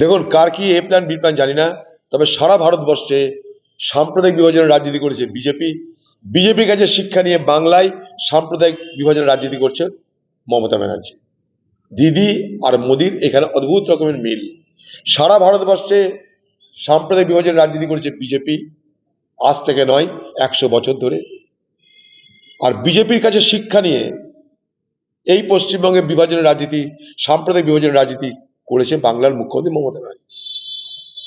দেখুন, কার কি এ plan B plan জানি না, তবে সারা ভারতবর্ষে সাম্প্রদায়িক বিভাজনের রাজনীতি করেছে বিজেপি। বিজেপির কাছে শিক্ষা নিয়ে বাংলায় সাম্প্রদায়িক বিভাজনের রাজনীতি করছে মমতা ব্যানার্জি। দিদি আর মোদির এখানে অদ্ভুত রকমের মিল। সারা ভারতবর্ষে সাম্প্রদায়িক বিভাজনের রাজনীতি করেছে বিজেপি, আজ থেকে নয়, একশো বছর ধরে। আর বিজেপির কাছে শিক্ষা নিয়ে এই পশ্চিমবঙ্গে বিভাজনের রাজনীতি, সাম্প্রদায়িক বিভাজনের রাজনীতি করেছে বাংলার মুখ্যমন্ত্রী মমতা ব্যানার্জি।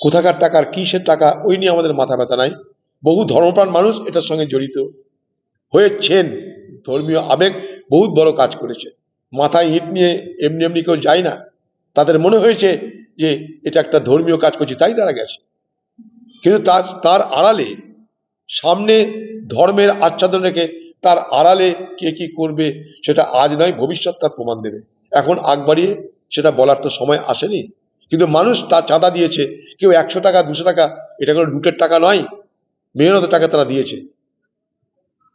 কোথাকার টাকার কিসের টাকা, ওই নিয়ে আমাদের মাথা ব্যথা নাই। বহু ধর্মপ্রাণ মানুষ এটার সঙ্গে জড়িত হয়েছেন। ধর্মীয় আবেগ বহুত বড় কাজ করেছে। মাথায় ইট নিয়ে এমনি এমনি কেউ যায় না। তাদের মনে হয়েছে যে এটা একটা ধর্মীয় কাজ করছে, তাই তারা গেছে। কিন্তু তার তার আড়ালে, সামনে ধর্মের আচ্ছাদন রেখে তার আড়ালে কে কি করবে, সেটা আজ নয়, ভবিষ্যৎ তার প্রমাণ দেবে। এখন আগ বাড়িয়ে সেটা বলার তো সময় আসেনি। কিন্তু মানুষ তার চাঁদা দিয়েছে। কেউ একশো টাকা, দুশো টাকা, এটা কোনো লুটের টাকা নয়। মেহনতের টাকা তারা দিয়েছে।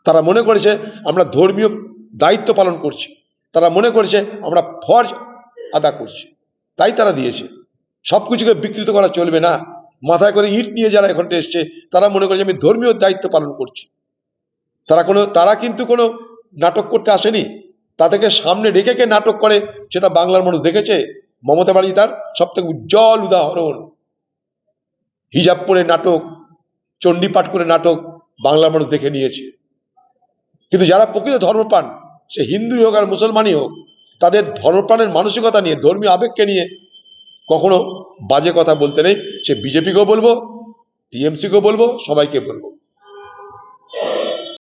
তারা মনে করেছে, আমরা ধর্মীয় দায়িত্ব পালন করছি। তারা মনে করেছে, আমরা ফরজ আদা করছি। তাই তারা দিয়েছে। সব কিছুকে বিকৃত করা চলবে না। মাথায় করে ইট নিয়ে যারা এখানটা এসছে, তারা মনে করেছে, আমি ধর্মীয় দায়িত্ব পালন করছি। তারা কোনো, তারা কিন্তু কোনো নাটক করতে আসেনি। তাদেরকে সামনে রেখে কে নাটক করে সেটা বাংলার মানুষ দেখেছে? মমতা বাড়ি তার সব থেকে উজ্জ্বল উদাহরণ। হিজাব পরে নাটক, চণ্ডীপাঠ করে নাটক বাংলার মানুষ দেখে নিয়েছে। কিন্তু যারা প্রকৃত ধর্মপ্রাণ, সে হিন্দুই হোক আর মুসলমানই হোক, তাদের ধর্মপ্রাণের মানসিকতা নিয়ে, ধর্মীয় আবেগকে নিয়ে কখনো বাজে কথা বলতে নেই। সে বিজেপিকেও বলব, টিএমসিকেও বলব, সবাইকে বলব।